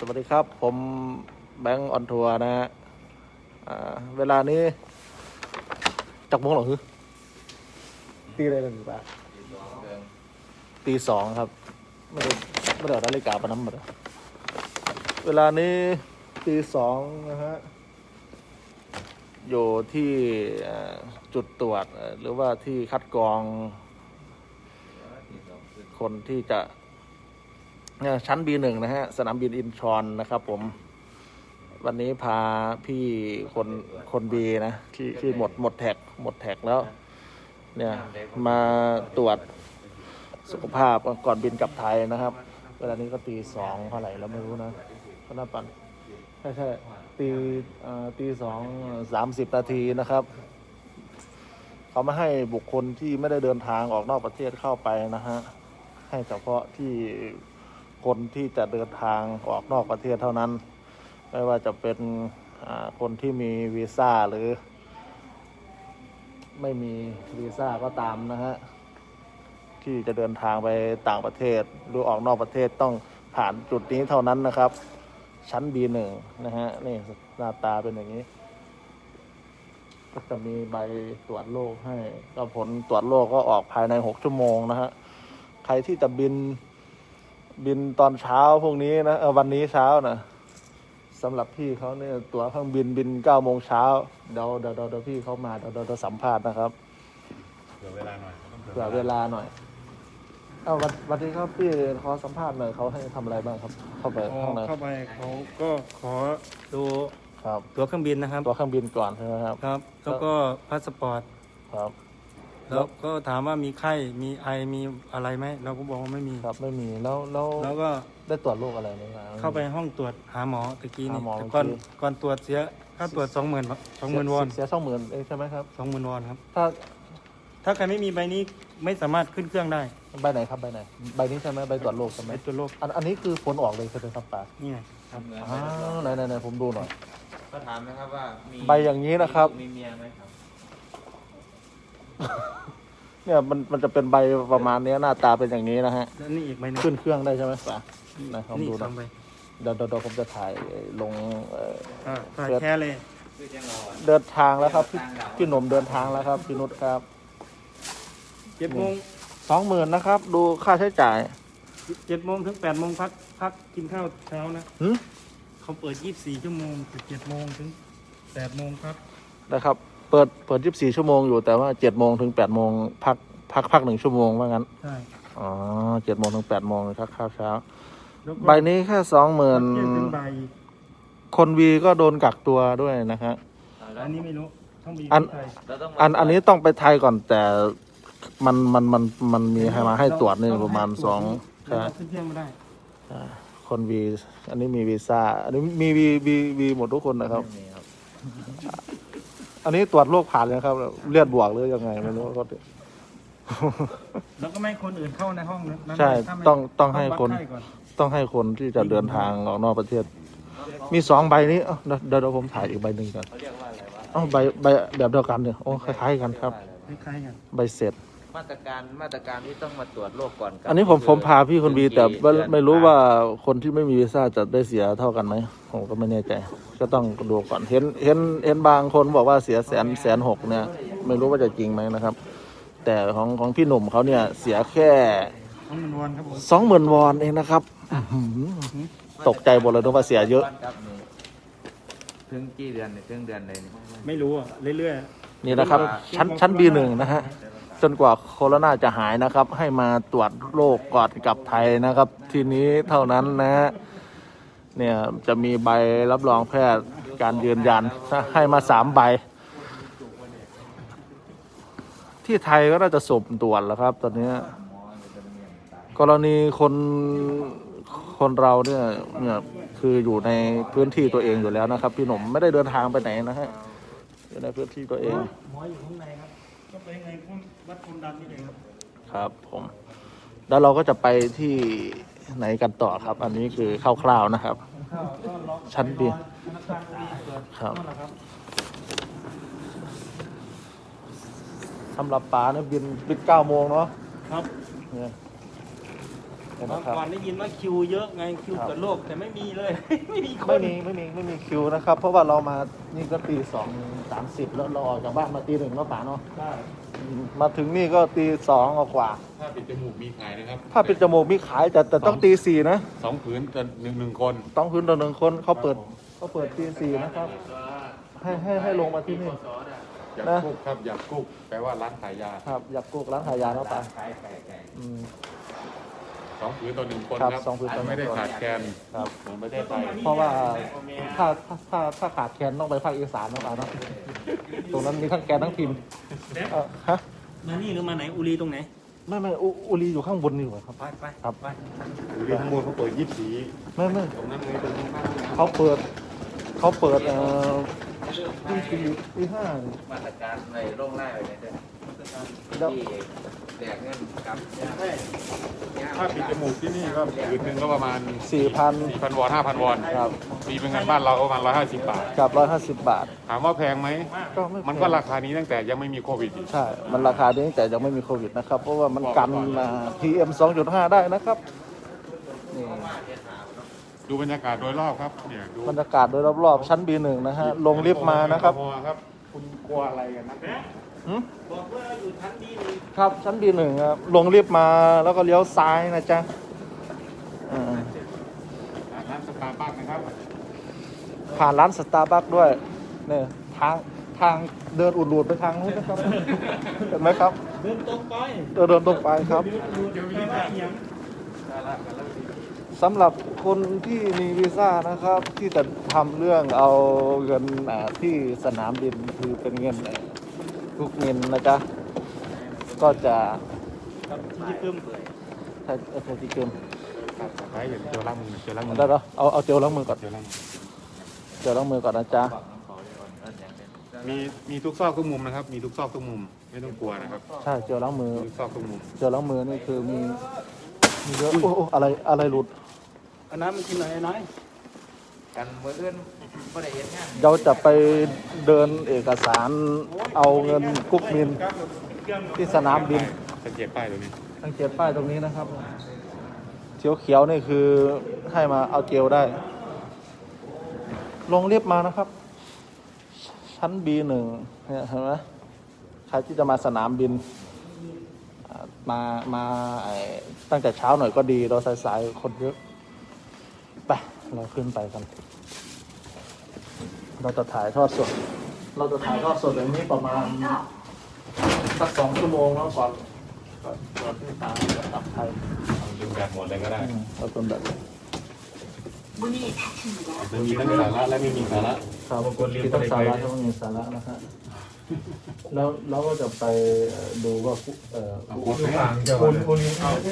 สวัสดีครับ ผมแบงค์ออนทัวร์นะฮะเวลานี้จักโมงหรอคือตีอะไรกันอยู่ปะตีสองครับ ไม่ได้ไม่ได้เอานาฬิกาปะน้ำมาเวลานี้ตีสองนะฮะ อยู่ที่จุดตรวจหรือว่าที่คัดกรองคนที่จะ ชั้น B1 นะฮะ สนามบินอินชอนนะครับผม วันนี้พาพี่คนคนบีนะ ที่ที่หมดหมดแท็กหมดแท็กแล้ว เนี่ยมาตรวจสุขภาพก่อนบินกลับไทยนะครับ เวลานี้ก็ตีสองเท่าไหร่แล้วไม่รู้นะก็น่าปันใช่ใช่ตีอ่อตีสองสามสิบนาทีนะครับ เขาไม่ให้บุคคลที่ไม่ได้เดินทางออกนอกประเทศเข้าไปนะฮะ ให้เฉพาะที่ คนที่จะเดินทางออกนอกประเทศเท่านั้น ไม่ว่าจะเป็นคนที่มีวีซ่าหรือ ไม่มีวีซ่าก็ตามนะฮะที่จะเดินทางไปต่างประเทศหรือออกนอกประเทศต้องผ่านจุดนี้เท่านั้นนะครับ ชั้น B1 นะฮะนี่หน้าตาเป็นอย่างนี้ ก็จะมีใบตรวจโรคให้ก็ผลตรวจโรคก็ออกภายใน 6 ชั่วโมงนะฮะใครที่จะบิน บินตอนเช้าพวกนี้นะเออวันนี้เช้านะสำหรับพี่เขาเนี่ยตั๋วเครื่องบินบินเก้าโมงเช้าเดี๋ยวเดี๋ยวเดี๋ยวเดี๋ยวพี่เขามาเดี๋ยวเดี๋ยวเดี๋ยวสัมภาษณ์นะครับเผื่อเวลาหน่อยต้องเผื่อเวลาหน่อยเอาวันวันนี้ครับพี่ขอสัมภาษณ์หน่อยเขาให้ทำอะไรบ้างครับ เข้าไปพอข้างในเข้าไปเขาก็ขอดูครับ ตั๋วเครื่องบินนะครับ ตัวเครื่องบินก่อนใช่ไหมครับ ครับ แล้วก็พาสปอร์ตครับ แล้วก็ถามว่ามีไข้มีไอมีอะไรไหมเราก็บอกว่าไม่มี ครับไม่มีแล้วแล้วแล้วก็ได้ตรวจโรคอะไรไหมครับ เข้าไปห้องตรวจหาหมอตะกี้นี่หาหมอแต่ก่อนเมื่อกี้ ก่อนตรวจเสียค่าตรวจสองหมื่นสองหมื่นวอนเสียสองหมื่นเองใช่ไหมครับ สองหมื่นวอนครับ ถ้าถ้าใครไม่มีใบนี้ไม่สามารถขึ้นเครื่องได้ใบไหนครับใบไหนใบนี้ใช่ไหมใบตรวจโรคใช่ไหมไปตรวจโรคอันอันนี้คือผลออกเลยใช่ไหมครับป้านี่ไงครับอ้าวไหนไหนไหนผมดูหน่อย ก็ถามนะครับว่ามีใบอย่างนี้นะครับ มีเมียไหมครับ เนี่ยมันมันจะเป็นใบประมาณเนี้ยหน้าตาเป็นอย่างนี้นะฮะ แล้วนี่อีกใบหนึงขึ้นเครื่องได้ใช่ไหมป้าไหนผมนี่ดูสนะองใบเดี๋ยวเดี๋ยวเดี๋ยวผมจะถ่ายลงเอ่อ อ่าถ่ายแค่เลยคือจังเราอะเดินทางแล้วครับพี่พี่หนุ่มเดินทางแล้วครับพี่นุชครับเจ็ดโมงสองหมื่นนะครับ ดูค่าใช้จ่ายเจ็ดโมงถึงแปดโมงพักพักกินข้าวเช้านะหืมเขาเปิด24ชั่วโมงถึง7โมงถึง8โมงครับนะครับ เปิดเปิด 24 ชั่วโมงอยู่แต่ว่า 7 โมงถึง 8 โมงพักพักพักหนึ่งชั่วโมงว่างั้น ใช่อ๋อ7โมงถึง 8 โมงครับข้าวเช้า แล้วก็ใบนี้แค่สองหมื่นเที่ยงถึงบ่ายคนวีก็โดนกักตัวด้วยนะฮะ อันนี้ไม่รู้ต้องมีอันที่ไทยเราต้องอันอันนี้ต้องไปไทยก่อนแต่มันมันมันมันมีให้มาให้ตรวจนี่ประมาณสองแล้ใช่วขึ้นเที่ยงไม่ได้คนวีอันนี้มีวีซ่า อันนี้มีวีวีวีหมดทุกคนนะครับมีครับ อันนี้ตรวจโรคผ่านเลยครับ เลือดบวกหรือยังไงไม่รู้ก็แล้วก็ไม่ให้คนอื่นเข้าในห้องนั้นใช่ถ้าไม่ต้องต้องให้วัดคนไข้ก่อนต้องให้คนที่จะเดินทางออกนอกประเทศ มีสองใบนี้เอ้าเดี๋ยวเดี๋ยวเดี๋ยวผมถ่ายอีกใบหนึ่งก่อนเขาเรียกว่าอะไรวะเอ้าใบใบแบบเดียวกันเนี่ยโอ้คล้ายๆกันครับ คล้ายๆกัน ใบเสร็จ มาตรการมาตรการที่ต้องมาตรวจโรคก่อนกลับอันนี้ผมผมพาพี่คนวีแต่ไม่เดือนไม่รู้ว่าคนที่ไม่มีวีซ่าจะได้เสียเท่ากันไหมผมก็ไม่แน่ใจ ก็ต้องดูก่อนเห็นเห็นเห็นบางคนบอกว่าเสียแสนแสนหกเนี่ย ไม่รู้ว่าจะจริงไหมนะครับ แต่ของของพี่หนุ่มเขาเนี่ยเสียแค่ต้องมันวนครับผมสองหมื่นวอนเองนะครับอื้อหือตกใจหมดเลยนึกว่าเสียเยอะบ้านกลับนี่ถึงกี่เดือนเนี่ยถึงเดือนเลยนี่ ไม่รู้อะ เรื่อยนี่นะครับ ชั้นชั้น B1 นะฮะ จนกว่าโคโรนาจะหายนะครับ ให้มาตรวจโรคก่อนกลับไทยนะครับ ทีนี้เท่านั้นนะฮะเนี่ยจะมีใบรับรองแพทย์การยืนยันให้มาสามใบ ที่ไทยก็น่าจะสุ่มตรวจแล้วครับ ตอนนี้ กรณีคนคนเราเนี่ยเนี่ยคืออยู่ในพื้นที่ตัวเองอยู่แล้วนะครับ พี่หนุ่มไม่ได้เดินทางไปไหนนะฮะอยู่ในพื้นที่ตัวเองหมออยู่ข้างในครับก็ไปไง วัดความดันนี่เองครับ ครับผมแล้วเราก็จะไปที่ไหนกันต่อครับ อันนี้คือคร่าวๆนะครับข้าวก็ล็อกชั้น B ธนาคารก็มีตรวจครับ นั่นแหละครับสำหรับป๋าเนี่ยบินบินเก้าโมงเนาะครับ เนี่ย เห็นไหมบางครับวันได้ยินว่าคิวเยอะไงคิวครับเกิดโรคแต่ไม่มีเลย ไม่มีคนไม่มีไม่มีไม่มีคิวนะครับ เพราะว่าเรามานี่ก็ตีสองสามสิบแล้วเราออกจากบ้านมาตีหนึ่งแล้วป่าเนาะใช่อืมมาถึงนี่ก็ตีสองกว่าถ้าปิดจมูกมีขายนะครับถ้าปิดจมูกมีขายแต่แต่ต้องตีสี่นะ สองผืนต่อหนึ่งหนึ่งคน ต้องพื้นต่อหนึ่งคนเขาเปิดเขาเปิดตีสี่นะครับ ให้ให้ให้ลงมาที่นี่ อยากนะ กุ๊กครับอยากกุ๊กแปลว่าร้านขายยา ครับอยากกูกร้านขายยาแล้วป่าขายไก่ไก่อืม สองผืนต่อหนึ่งคนครับครับสองผืนต่อหนึ่งคน ไม่ได้ขาดแคลนครับ เหมือนประเทศไทยเพราะว่าถ้าถ้าถ้าถ้าขาดแคลนต้องไปภาคอีสานนะป่าเนาะตรงนั้นมีทั้งแกนทั้งพิมพ์เอ่อฮะมานี่หรือมาไหนอุรีตรงไหน ไม่ไม่อุอุลีอยู่ข้างบนนี่หว่าครับ ไปไปครับ ไปหรือข้างบนเขาเปิดยี่สิบสีไม่ไม่ตรงนั้นเลยตรงข้างๆเขาเปิดเขาเปิดเอ่อตีสี่ตีห้านี่มาตรการในโรงไล่ไว้เนี่ยเด้อแล้วที่ แจกเงินกับยาถ้าปิดจมูกที่นี่ก็ผืนหนึ่งก็ประมาณสี่พันสี่พันวอนห้าพันวอนครับ มีเป็นเงินบ้านเราก็ประมาณร้อยห้าสิบบาท กับร้อยห้าสิบบาท ถามว่าแพงไหม ก็ไม่แพงมันก็ราคานี้ตั้งแต่ยังไม่มีโควิดอีกใช่ มันราคานี้แต่ยังไม่มีโควิดนะครับ เพราะว่ามันกันอ่า PM 2.5 ได้นะครับ นี่ดูบรรยากาศโดยรอบครับ เนี่ยดูบรรยากาศโดยรอบๆ ชั้น B1 นะฮะ ลงลิฟต์มานะครับแอลกอฮอล์ครับ คุณกลัวอะไรกันนะ หืมบอกว่าอยู่ชั้นดีหนึ่งครับชั้น B1 ครับลงลิฟต์มาแล้วก็เลี้ยวซ้ายนะจ๊ะอ่าร้านสตาร์บัคนะครับผ่านร้านสตาร์บัคด้วยเนี่ยทางทางเดินอุดรูดไปทางนู้นนะครับเห็นไหมครับเดินตรงไปเดินเดินตรงไปครับ ดูเดี๋ยวมีว่าเหียงสำหรับคนที่มีวีซ่านะครับ ที่จะทำเรื่องเอาเงินอ่าที่สนามบินคือเป็นเงินเอ่อ ทุกเงินนะจ๊ะ ก็จะที่เพิ่มใช้ใช้ที่เกิมใช้เดี๋ยวเจอล้างมือเจอล้างมือได้แล้วเอาเอาเจลล้างมือก่อนเจอล้างมือเจลล้างมือก่อนนะจ๊ะมีมีทุกซอกทุกมุมนะครับ มีทุกซอกทุกมุม ไม่ต้องกลัวนะครับ ใช่เจลล้างมือทุกซอกทุกมุมเจลล้างมือนี่คือมีมีเยอะโอ้โอ้อะไรอะไรหลุดอันนั้นมันกินไหนน้อยกันเมืออื่น ไม่ได้เห็นงานเราจะไปเดินเอกสารเอาเงินกุ๊กมินที่สนามบินสังเกตป้ายตรงนี้สังเกตป้ายตรงนี้นะครับเขียวเขียวๆนี่คือให้มาเอาเจลได้ ลงเรียบมานะครับ ชั้น B1 เนี่ยเห็นไหมใครที่จะมาสนามบินอ่ามามาไอ้ตั้งแต่เช้าหน่อยก็ดี เราสายๆคนเยอะ ไป เราขึ้นไปกัน เราจะถ่ายทอดสด เราจะถ่ายทอดสดอย่างนี้ประมาณสักสองชั่วโมงแล้วก่อนก่อนก่อนที่ตาจะกลับไทยดึงแบบหมดเลยก็ได้อืมเราเป็นแบบนี้มันมีทั้งสาระและไม่มีสาระครับที่ต้องสาระต้องมีสาระนะฮะแล้วเราก็จะไปเอ่อดูว่าคุเอ่อเอาอุโค้ดไปอุลีอุลี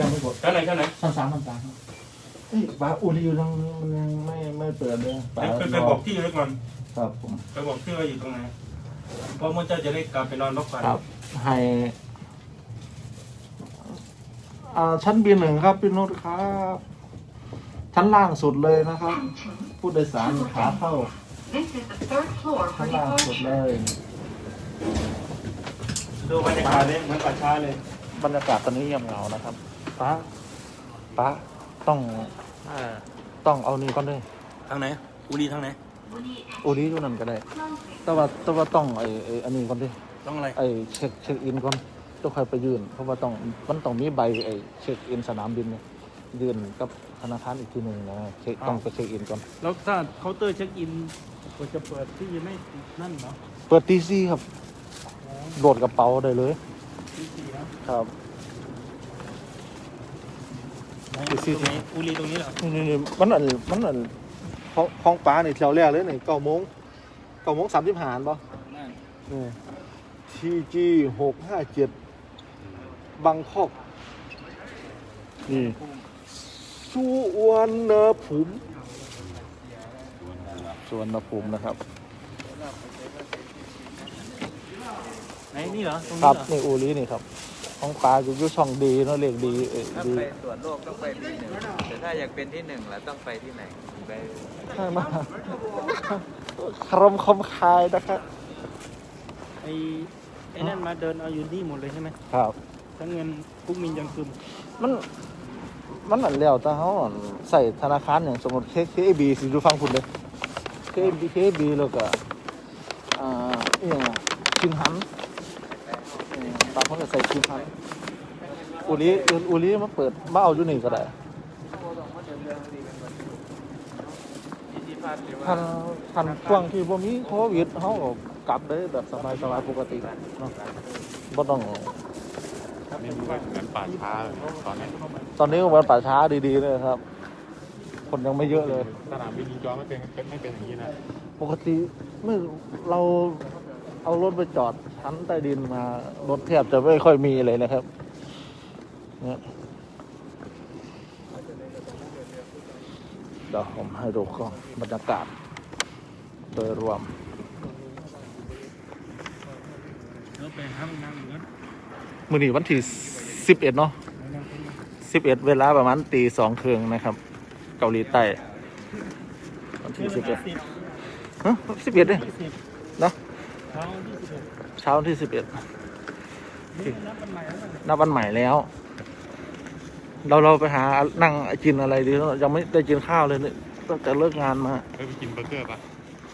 ยังไม่หมดชั้นไหนชั้นไหนชั้นสามชั้นสามครับเอ้ยบาอุลียังมันยังไม่ไม่เปิดเลยบาไปไปบอกที่ไว้ก่อน ครับผมไปบอกที่ว่าอยู่ตรงไหนเพราะเมื่อเจ้าจะได้กลับไปนอนพักผ่อนครับ ให้อ่าชั้นบีหนึ่งครับพี่นุชครับ ชั้นล่างสุดเลยนะครับผู้โดยสารขาเข้า This is the third floor ชั้ for นล่างสุด departure. เลยดูบรรยากาศเลยเหมือนป่าช้าเลยบรรยากาศตอนนี้เงียบเหงานะครับป้าป้าต้องต้องเอานี่ก่อนด้วยทางไหนอุรีทางไหน โอ้ดีอยู่นั่นก็ได้ แต่ว่าแต่ว่าต้องไอ้ไอ้อันนี้ก่อนดิต้องอะไร ไอ้เช็คเช็คอินก่อนต้องใครไปยื่น เพราะว่าต้องมันต้องมีใบไอ้เช็คอินสนามบินเนี่ยยื่นกับธนาคารอีกทีหนึ่งนะเช็คต้องไปเช็คอินก่อน แล้วถ้าเคาน์เตอร์เช็คอินก็จะเปิดที่ไม่นั่นเนาะเปิดตีซี่ครับโหลดกระเป๋าได้เลยที่สี่นะครับไหนตรงไหนอุรีตรงนี้เหรอนี่นี่นี่มันอันมันอัน ของของป้านี่แถวแรกเลยนี่เก้าโมงเก้าโมงสามสิบหารป่ะนั่นนี่ทีจีหกห้าเจ็ดบางคอกนี่สุวรรณภูมิสุวรรณภูมินะครับไหนนี่เหรอตรงครันี้บเหรอนี่อูรีนี่ครับ ของปลาอยู่อยุช่องดีเนาะเรียกดีเอ่อถ้าดีไปตรวจโรคต้องไปที่หนึ่งแต่ถ้าอยากเป็นที่หนึ่งแล้วต้องไปที่ไหนไปใช่มากคารมคมคายนะครับไอ้ไอ้นั่นมาเดินเอาอยู่นี่หมดเลยใช่ไหมครับ ทั้งเงินกุ๊กมินยังคืมมันมันหมือนแล้วแต่เขาอั่นใส่ธนาคารอย่างสมมติ KKB สิดูฟังคุณเลย KKB KKB แล้วก็อ่าอหย่างคิงหัน เออตามเขาจะใส่คิงหันอุลีอุลีมาเปิดมาเอาอยู่นี่ก็ได้ทันทันช่วงที่บ่มีโควิดเขาก็กลับได้แบบสบายสบายๆปกติเนาะบ่ต้องนี่มันเหมือนป่าช้าเลยตอนนี้ตอนนี้ก็วันป่าช้าดีๆเลยครับ คนยังไม่เยอะเลย สนามบินยิงจอไม่เป็นไม่เป็นอย่างนี้นะ ปกติเมื่อเรา เอารถไปจอดชั้นใต้ดินมารถแทบจะไม่ค่อยมีเลยนะครับเนี่ยเดี๋ยวผมให้ดูกล้องบรรยากาศโดยรวมเมือนมือนี้วันที่สิบเอ็ดเนาะสิบเอ็ดเวลาประมาณตีสองครึ่งนะครับ เกาหลีใต้วันที่สิบเอ็ดฮะสิบเอ็ดเนี่ย เนาะเช้าที่สิบเอ็ดเช้าที่สิบเอ็ดนี่นับวันใหม่แล้วนะนับวันใหม่แล้ว เราเราไปหานั่งกินอะไรดีเนอะยังไม่ได้กินข้าวเลยเนี่ยตั้งแต่เลิกงานมา เฮ้ยไปกินเบอร์เกอร์ปะ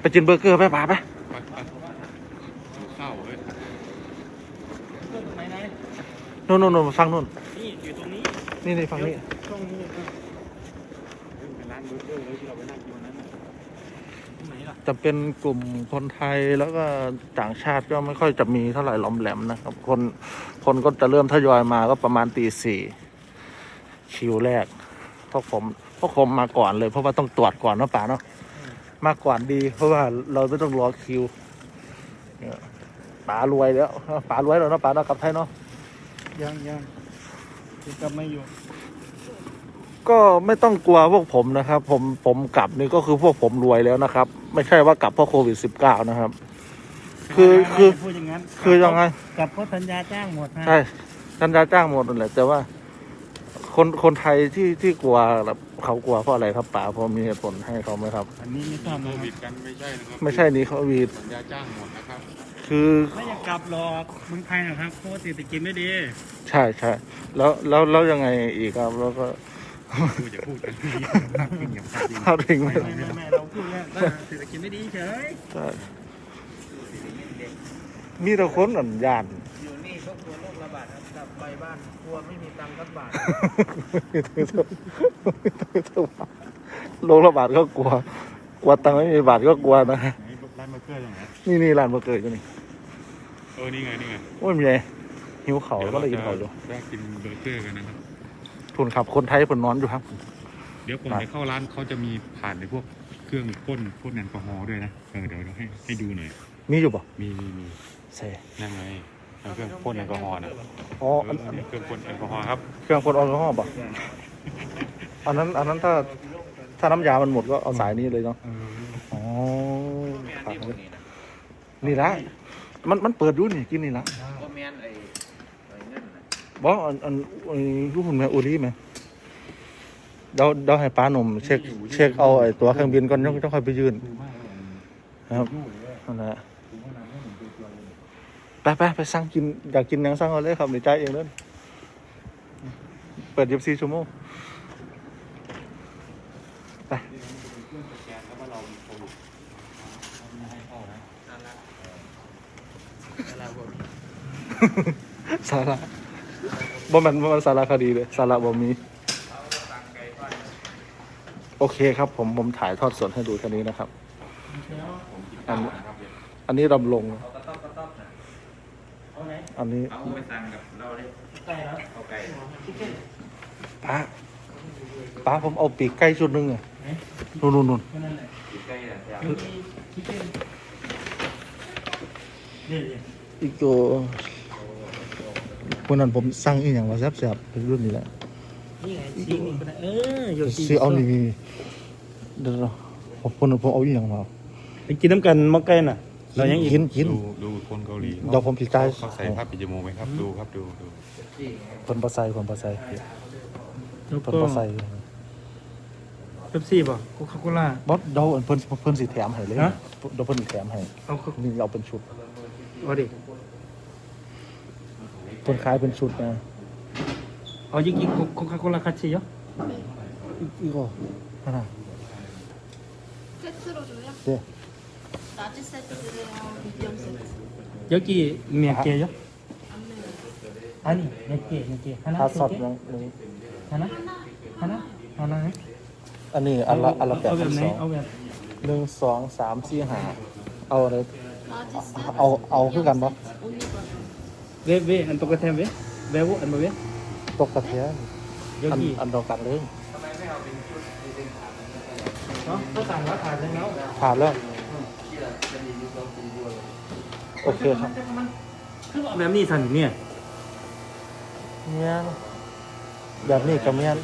ไปกินเบอร์เกอร์ไปป่าไปไปไปหิวข้าวเฮ้ยก็ตรงไหนไหนนู่นนู่นนู่นฟังนู่นนี่อยู่ตรงนี้นี่นี่ฟังนี่ช่องนี้อะเป็นร้านเบอร์เกอร์เลยที่เรา จะเป็นกลุ่มคนไทยแล้วก็ต่างชาติก็ไม่ค่อยจะมีเท่าไหร่หล้อมแหลมนะครับ คนคนก็จะเริ่มทยอยมาก็ประมาณตีสี่คิวแรกเพราะผมเพราะผมมาก่อนเลย เพราะว่าต้องตรวจก่อนเนาะป่าเนาะมาก่อนดี เพราะว่าเราไม่ต้องรอคิวเนี่ยป๋ารวยแล้วป๋ารวยแล้วเนาะป๋าเนาะกลับไทยเนาะยังยังยังไม่อยู่ ก็ไม่ต้องกลัวพวกผมนะครับ ผมผมกลับนี่ก็คือพวกผมรวยแล้วนะครับ ไม่ใช่ว่ากลับเพราะโควิดสิบเก้านะครับ คือคือพูดอย่างนั้นคือยังไงกลับเพราะสัญญาจ้างหมดนะใช่สัญญาจ้างหมดนั่นแหละแต่ว่า คนคนไทยที่ที่กลัวแบบเขากลัวเพราะอะไรครับป๋าพอมีเหตุผลให้เขาไหมครับ อันนี้ไม่ทราบโคนะควิรับดกันไม่ใช่นะครับไม่ใช่นี้เขาวีดสัญญาจ้างหมดนะครับ คือไม่อยากกลับหรอกเมืองไทยนะครับเพราะว่าเศรษฐกิจไม่ดี ใช่ใช่แล้วแล้วแล้วยังไงอีกครับ แล้วก็ พูดอย่าพูดกันกินอย่าพูดดีพาดพิงไม่ไม่ไม่ไม่ไม่เราพูดว่าว่าเศรษฐกิจไม่ดีเฉยใช่มีแต่คนอันยานอยู่นี่ก็กลัวโรคระบาดครับกลับไปบ้านกลัวไม่มีตังค์สักบาทโรคระบาดก็กลัว กลัวตังค์ไม่มีบาทก็กลัวนะไหนร้านเบอร์เกอร์ยังไงนี่นี่ร้านเบอร์เกอร์อยู่นี่เออนี่ไงนี่ไงโอ้ยมีไงหิวเขาก็เลยกินเขาอยู่ได้กินเบอร์เกอร์กันนะครับ ทุนขับ คนไทยคนนอนอยู่ครับ เดี๋ยวก่อนจะเข้าร้านเขาจะมีผ่านในพวกเครื่องพ่นพ่นแอลกอฮอล์ด้วยนะเออเดี๋ยวเราให้ให้ดูหน่อย มีอยู่ป่ะมีมีมีใช่นั่งไงเอาเครื่องพ่นแอลกอฮอล์นะอ๋อเออันอนี่เครื่องพ่นแอลกอฮอล์ครับเครื่องคนแอลกอฮอล์ป่ะอันนั้นอันนั้นถ้าถ้าน้ำยามันหมดก็เอาสายนี้เลยเนาะเอออ๋อครับนี่ละมันมันเปิดอยู่นี่กินนี่ละก็แมนไอ้ไอ้นั่นน่ะ บอกอันอันไอ้รูปหุ่นแม่อุรีไหมเดาเดาให้ป้าหนุ่มเช็คเช็คเอาไอ้ตัวเครื่องบินก่อนต้องต้องค่อยไปยืนครับนั่นแหละไปไปไปสั่งกินอยากกินหยังสั่งเอาเลยครับเดี๋ยวจ่ายเองเลยเปิดยีบสี่ชั่วโมงไปสาระ บ่แมันบ่แมันสาระคดีเลยสาระบ่มี โอเคครับ ผมผมถ่ายทอดสดให้ดูแค่นี้นะครับ อันอันนี้ดำลง เอาไหนอันนี้เอาไปสั่งกับเราเลยไก่แล้วเอาไก่ป้าป้าผมเอาปีกไก่ชุดหนึงอะนู่นนู่นนู่นแค่นั้นแหละกินไก่อะแซ่บมีคิดเองนี่นี่อีกตัว วันนั้นผมสั่งอีกอย่างว่าแซ่บๆเป็นรุ่นนี้แหละนี่ไงซีนี่ก็ได้เออโยชิซื้อเอานี่นี่เดี๋ยวๆผมคนผมเอาอีกอย่างมาไปกินน้ำกันมอไก่น่ะ เรายังอีกกินกิน ดูดูคนเกาหลีเดี๋ยวผมผิดใจ เขาใส่ผ้าปิดจมูกไหมครับ ดูครับดูดูคนปลาไซคนปลาไซแล้วคนก็ปลาไซเป๊ปซี่ป่ะโคคาโคล่า บอสเดาเพิ่นเพิ่นสิแถมให้เลยฮะ เดาเพิ่นสิแถมให้เอาโคนี่เราเป็นชุด เอาดิ เพิ่นขายเป็นชุดนะ เอายิงยิงโคคาโคล่าคัตชิโย โ 이거 하나. 세트로 줘요? 네. 라지 세트랑 미디엄 세트. 여기 몇 개요? 안 매워요. 아니 몇 개? 몇 개? 하나? 다섯 두 개? 명. 네. 하나? 하나? 하나? 해? อันนี้อันละอันละแปด เอาแบ พัน บไหน สอง เอาแบบ หนึ่งสองสามสี่ห้าเอาเลย 라지 세트. 아, 어, 아, 그 간다? 언니가 왜? 왜? 안 Ve, ve, ang pagkatem, ve. าอันมาเ ve? ตกกระเทียมอัน Yogi. อันเดียวกันเลยเนาะก็สั่งแล้วทานแล้วผ่านแล้วโอเคครับคือว่าแบบนี้สั่นเนี่ยเนี่ยแบบนี้ก็เมียนย